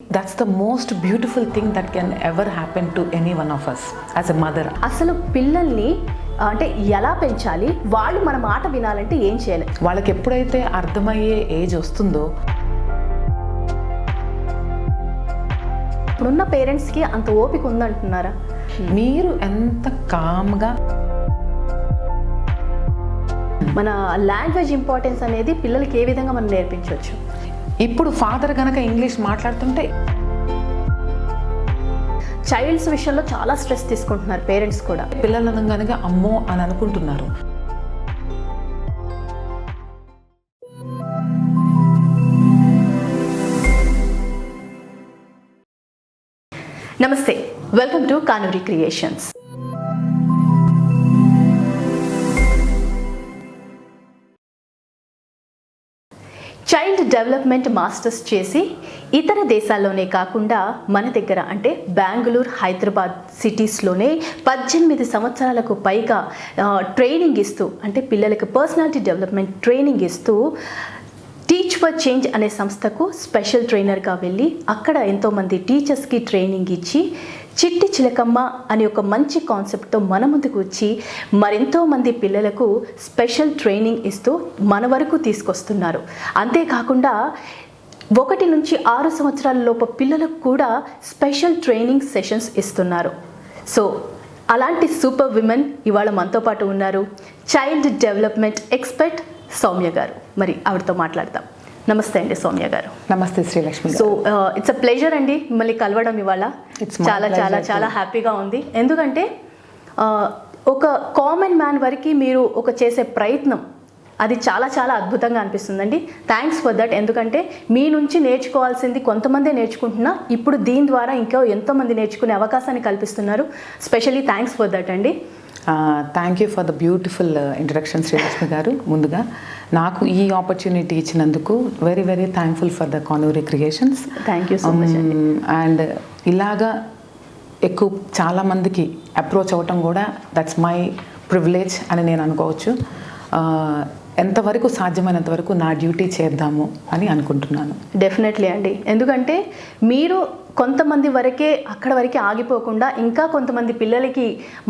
That's the most beautiful thing that can ever happen to any one of us as a mother. అసలు పిల్లల్ని అంటే ఎలా పెంచాలి? వాళ్ళు మన మాట వినాలంటే ఏం చేయాలి? వాళ్ళకి ఎప్పుడైతే అర్థమయ్యే ఏజ్ వస్తుందో ఇప్పుడున్న పేరెంట్స్కి అంత ఓపిక ఉందంటున్నారా? మీరు ఎంత కామ్గా మన లాంగ్వేజ్ ఇంపార్టెన్స్ అనేది పిల్లలకి ఏ విధంగా మనం నేర్పించవచ్చు? ఇప్పుడు ఫాదర్ గనక ఇంగ్లీష్ మాట్లాడుతుంటే చైల్డ్స్ విషయంలో చాలా స్ట్రెస్ తీసుకుంటున్నారు పేరెంట్స్ కూడా. పిల్లలను కనుక అమ్మో అని అనుకుంటున్నారు. నమస్తే welcome to Kanuri creations development masters చేసి ఇతర దేశాల్లోనే కాకుండా మన దగ్గర అంటే బెంగళూరు హైదరాబాద్ సిటీస్లోనే పద్దెనిమిది సంవత్సరాలకు పైగా ట్రైనింగ్ ఇస్తూ అంటే పిల్లలకు పర్సనాలిటీ డెవలప్మెంట్ ట్రైనింగ్ ఇస్తూ టీచ్ ఫర్ చేంజ్ అనే సంస్థకు స్పెషల్ ట్రైనర్గా వెళ్ళి అక్కడ ఎంతోమంది టీచర్స్కి ట్రైనింగ్ ఇచ్చి చిట్టి చిలకమ్మ అనే ఒక మంచి కాన్సెప్ట్తో మన ముందుకు వచ్చి మరెంతో మంది పిల్లలకు స్పెషల్ ట్రైనింగ్ ఇస్తూ మన వరకు తీసుకొస్తున్నారు. అంతేకాకుండా ఒకటి నుంచి ఆరు సంవత్సరాల లోపు పిల్లలకు కూడా స్పెషల్ ట్రైనింగ్ సెషన్స్ ఇస్తున్నారు. సో అలాంటి సూపర్ విమెన్ ఇవాళ మనతో పాటు ఉన్నారు. చైల్డ్ డెవలప్మెంట్ ఎక్స్పర్ట్ సౌమ్య గారు. మరి ఆవిడతో మాట్లాడతాం నమస్తే అండి సౌమ్య గారు. నమస్తే Srilakshmi so. It's a pleasure అండి మిమ్మల్ని కలవడం ఇవాళ. చాలా చాలా చాలా. హ్యాపీగా ఉంది. ఎందుకంటే uh, ఒక కామన్ మ్యాన్ వరకు మీరు ఒక చేసే ప్రయత్నం అది చాలా చాలా అద్భుతంగా అనిపిస్తుందండి. థ్యాంక్స్ ఫర్ దట్ ఎందుకంటే మీ నుంచి నేర్చుకోవాల్సింది కొంతమందే నేర్చుకుంటున్నా ఇప్పుడు దీని ద్వారా ఇంకా ఎంతోమంది నేర్చుకునే అవకాశాన్ని కల్పిస్తున్నారు. స్పెషల్లీ థ్యాంక్స్ ఫర్ దట్ అండి. Thank you for the beautiful introduction Srilakshmi గారు ముందుగా. నాకు ఈ ఆపర్చునిటీ ఇచ్చినందుకు very very thankful for the Kanuri creations thank you so much అండి. ఇలాగా ఎక్కువ చాలామందికి అప్రోచ్ అవ్వటం కూడా దట్స్ మై ప్రివిలేజ్ అని నేను అనుకోవచ్చు. Uh, ఎంతవరకు సాధ్యమైనంత వరకు నా డ్యూటీ చేద్దాము అని అనుకుంటున్నాను. డెఫినెట్లీ అండి. ఎందుకంటే మీరు కొంతమంది వరకే అక్కడ వరకే ఆగిపోకుండా ఇంకా కొంతమంది పిల్లలకి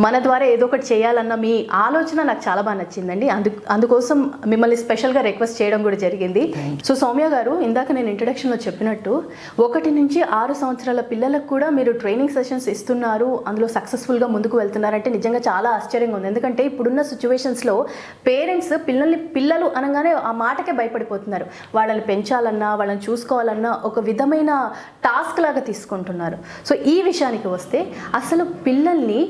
మన ద్వారా ఏదో ఒకటి చేయాలన్న మీ ఆలోచన నాకు చాలా బాగా నచ్చిందండి. అందు అందుకోసం మిమ్మల్ని స్పెషల్గా రిక్వెస్ట్ చేయడం కూడా జరిగింది. సో సౌమ్య గారు ఇందాక నేను ఇంట్రడక్షన్లో చెప్పినట్టు ఒకటి నుంచి ఆరు సంవత్సరాల పిల్లలకు కూడా మీరు ట్రైనింగ్ సెషన్స్ ఇస్తున్నారు అందులో సక్సెస్ఫుల్గా ముందుకు వెళ్తున్నారంటే నిజంగా చాలా ఆశ్చర్యంగా ఉంది. ఎందుకంటే ఇప్పుడున్న సిచ్యువేషన్స్లో పేరెంట్స్ పిల్లల్ని పిల్లలు అనగానే ఆ మాటకే భయపడిపోతున్నారు. వాళ్ళని పెంచాలన్నా వాళ్ళని చూసుకోవాలన్నా ఒక విధమైన టాస్క్ లాగా తీసుకుంటున్నారు. సో ఈ విషయానికి వస్తే అసలు పిల్లల్ని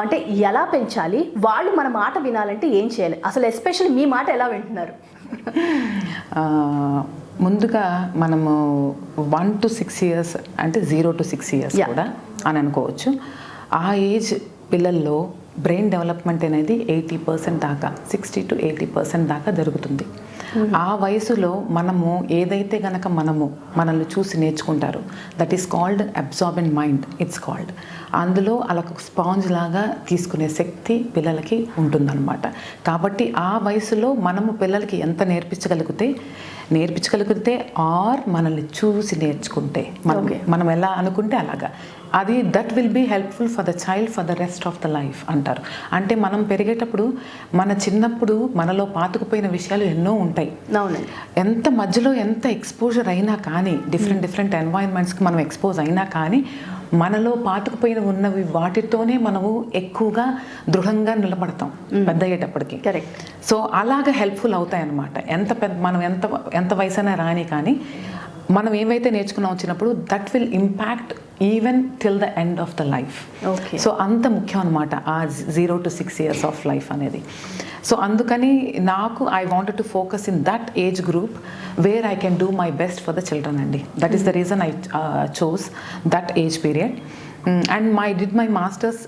అంటే ఎలా పెంచాలి? వాళ్ళు మన మాట వినాలంటే ఏం చేయాలి? అసలు ఎస్పెషల్లీ మీ మాట ఎలా వింటున్నారు? ముందుగా మనము వన్ టు సిక్స్ ఇయర్స్ అంటే జీరో టు సిక్స్ ఇయర్స్. కూడా అని అనుకోవచ్చు. ఆ ఏజ్ పిల్లల్లో బ్రెయిన్ డెవలప్మెంట్ అనేది ఎయిటీ పర్సెంట్ దాకా సిక్స్టీ టు ఎయిటీ పర్సెంట్ దాకా జరుగుతుంది ఆ వయసులో మనము ఏదైతే గనక మనము మనల్ని చూసి నేర్చుకుంటారు that is called absorbent mind it's called అందులో అలా స్పాంజ్ లాగా తీసుకునే శక్తి పిల్లలకి ఉంటుందన్నమాట. కాబట్టి ఆ వయసులో మనము పిల్లలకి ఎంత నేర్పించగలిగితే నేర్పించగలిగితే ఆర్ మనల్ని చూసి నేర్చుకుంటే మనం. మనం ఎలా అనుకుంటే అలాగా. అది that will be helpful for the child for the rest of the life అంటారు. అంటే మనం పెరిగేటప్పుడు మన చిన్నప్పుడు మనలో పాతుకుపోయిన విషయాలు ఎన్నో ఉంటాయి. ఎంత మధ్యలో ఎంత ఎక్స్పోజర్ అయినా కానీ డిఫరెంట్ డిఫరెంట్ ఎన్వైరన్మెంట్స్కి మనం ఎక్స్పోజ్ అయినా కానీ మనలో పాతుకుపోయిన ఉన్నవి వాటితోనే మనము ఎక్కువగా దృఢంగా నిలబడతాం పెద్ద అయ్యేటప్పటికి. కరెక్ట్ సో అలాగ హెల్ప్ఫుల్ అవుతాయి అన్నమాట ఎంత పెద్ద మనం ఎంత ఎంత వయసైనా రాని కానీ మనం ఏవైతే నేర్చుకున్నాం వచ్చినప్పుడు that will impact even till the end of the life okay so అంత ముఖ్యం అనమాట ఆ zero to six years of life అనేది. సో అందుకని నాకు I wanted to focus in that age group where I can do my best for the children అండి. That is the reason I chose that age period and my did my masters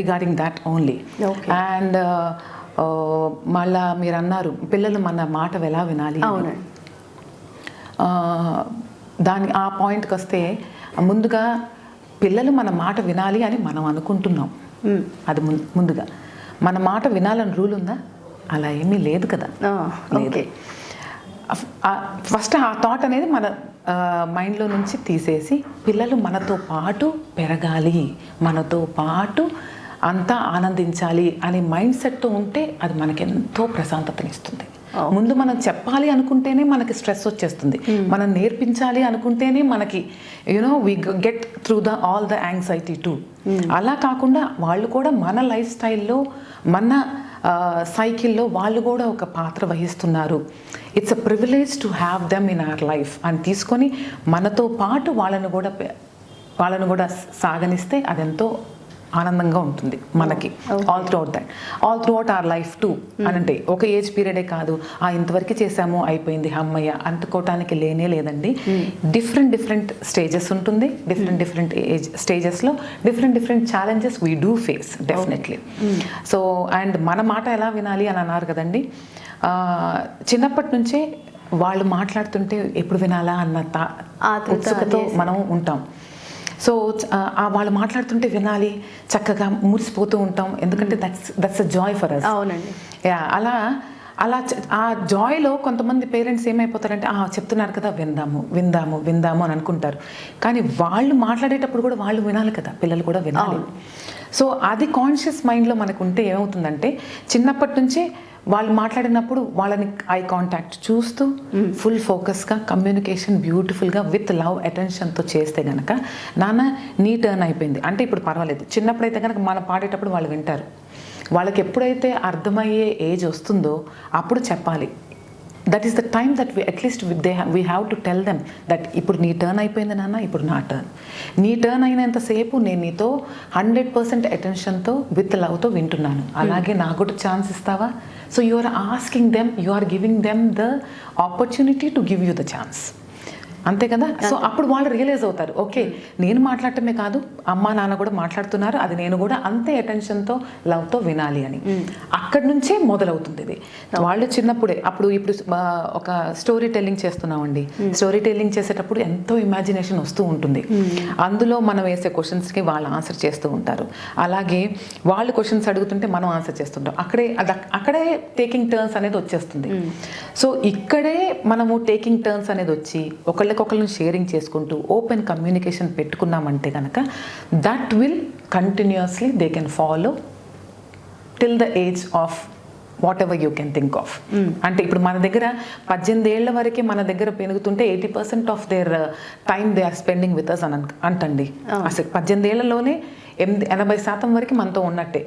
regarding that only. And మళ్ళా మీరు అన్నారు పిల్లలు మన మాట ఎలా వినాలి. అవునండి. దాని ఆ పాయింట్కి వస్తే ముందుగా పిల్లలు మన మాట వినాలి అని మనం అనుకుంటున్నాం. అది ముందుగా. మన మాట వినాలని రూల్ ఉందా? అలా ఏమీ లేదు కదా. ఓకే. ఫస్ట్ ఆ థాట్ అనేది మన మైండ్లో నుంచి తీసేసి పిల్లలు మనతో పాటు పెరగాలి. మనతో పాటు అంతా ఆనందించాలి అనే మైండ్ సెట్తో ఉంటే అది మనకి ఎంతో ప్రశాంతతనిస్తుంది. ముందు మనం చెప్పాలి అనుకుంటేనే మనకి స్ట్రెస్ వచ్చేస్తుంది. మనం నేర్పించాలి అనుకుంటేనే మనకి you know we get through the all the anxiety too అలా కాకుండా వాళ్ళు కూడా మన లైఫ్ స్టైల్లో మన సైకిల్లో వాళ్ళు కూడా ఒక పాత్ర వహిస్తున్నారు. It's a privilege to have them in our life అని తీసుకొని మనతో పాటు వాళ్ళను కూడా వాళ్ళను కూడా సాగనిస్తే అదెంతో ఆనందంగా ఉంటుంది మనకి. All throughout that all throughout our life too అని అంటే ఒక ఏజ్ పీరియడే కాదు ఆ ఇంతవరకు చేసాము అయిపోయింది అమ్మయ్య అంటుకోవటానికి లేనే లేదండి. డిఫరెంట్ డిఫరెంట్ స్టేజెస్ ఉంటుంది. డిఫరెంట్ డిఫరెంట్ ఏజ్ స్టేజెస్లో different different challenges we do face definitely so and మన మాట ఎలా వినాలి అని అన్నారు కదండి. చిన్నప్పటి నుంచే వాళ్ళు మాట్లాడుతుంటే ఎప్పుడు వినాలా అన్న తా-. మనం ఉంటాం. సో వాళ్ళు మాట్లాడుతుంటే వినాలి చక్కగా మురిసిపోతూ ఉంటాం. ఎందుకంటే that's that's a joy for us అవునండి. యా అలా అలా ఆ జాయ్లో కొంతమంది పేరెంట్స్ ఏమైపోతారంటే "ఆ, చెప్తున్నారు కదా విందాము విందాము విందాము అని అనుకుంటారు. కానీ వాళ్ళు మాట్లాడేటప్పుడు కూడా వాళ్ళు వినాలి కదా పిల్లలు కూడా వినాలి. సో అది కాన్షియస్ మైండ్లో మనకు ఉంటే ఏమవుతుందంటే చిన్నప్పటి నుంచే వాళ్ళు మాట్లాడినప్పుడు వాళ్ళని ఐ కాంటాక్ట్ చూస్తూ ఫుల్ ఫోకస్గా కమ్యూనికేషన్ బ్యూటిఫుల్గా విత్ లవ్ అటెన్షన్తో చేస్తే గనక నాన్న నీ టర్న్ అయిపోయింది. అంటే ఇప్పుడు పర్వాలేదు. చిన్నప్పుడైతే కనుక మనం పాడేటప్పుడు వాళ్ళు వింటారు. వాళ్ళకి ఎప్పుడైతే అర్థమయ్యే ఏజ్ వస్తుందో అప్పుడు చెప్పాలి. That is the time that we at least they we have to tell them that ఇప్పుడు నీ టర్న్ అయిపోయింది నాన్న ఇప్పుడు నా టర్న్ నీ టర్న్ అయినంతసేపు నేను నీతో హండ్రెడ్ పర్సెంట్ అటెన్షన్తో విత్ లవ్తో వింటున్నాను. అలాగే నాకు కూడా ఛాన్స్ ఇస్తావా? So you are asking them you are giving them the opportunity to give you the chance అంతే కదా? సో అప్పుడు వాళ్ళు రియలైజ్ అవుతారు. ఓకే నేను మాట్లాడటమే కాదు అమ్మ నాన్న కూడా మాట్లాడుతున్నారు అది నేను కూడా అంతే అటెన్షన్తో లవ్తో వినాలి అని. అక్కడి నుంచే మొదలవుతుంది ఇది. వాళ్ళు చిన్నప్పుడే అప్పుడు ఇప్పుడు ఒక స్టోరీ టెల్లింగ్ చేస్తున్నామండి. స్టోరీ టెల్లింగ్ చేసేటప్పుడు ఎంతో ఇమాజినేషన్ వస్తూ ఉంటుంది. అందులో మనం వేసే క్వశ్చన్స్కి వాళ్ళు ఆన్సర్ చేస్తూ ఉంటారు. అలాగే వాళ్ళు క్వశ్చన్స్ అడుగుతుంటే మనం ఆన్సర్ చేస్తుంటాం. అక్కడే అది అక్కడే టేకింగ్ టర్న్స్ అనేది వచ్చేస్తుంది. సో ఇక్కడే మనము టేకింగ్ టర్న్స్ అనేది వచ్చి ఒకళ్ళకొకళ్ళని షేరింగ్ చేసుకుంటూ ఓపెన్ కమ్యూనికేషన్ పెట్టుకున్నామంటే కనుక that will continuously they can follow till the age of whatever you can think of అంటే ఇప్పుడు మన దగ్గర పద్దెనిమిది ఏళ్ళ వరకే మన దగ్గర పెరుగుతుంటే eighty percent of their time they are spending with us అని అంటండి. అసలు పద్దెనిమిది ఏళ్ళలోనే ఎనిమిది ఎనభై శాతం వరకు మనతో ఉన్నట్టే.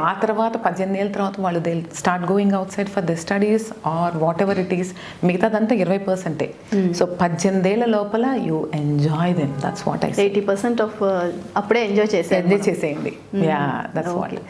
ఆ తర్వాత పద్దెనిమిది ఏళ్ళ తర్వాత వాళ్ళు they start going outside for the studies or whatever it is మిగతాదంతా ఇరవై పర్సెంటే సో పద్దెనిమిది ఏళ్ళ లోపల you enjoy them that's what I eighty percent of అప్పుడే ఎంజాయ్ చేసేది ఎంజాయ్ చేసేయండి. Yeah that's what.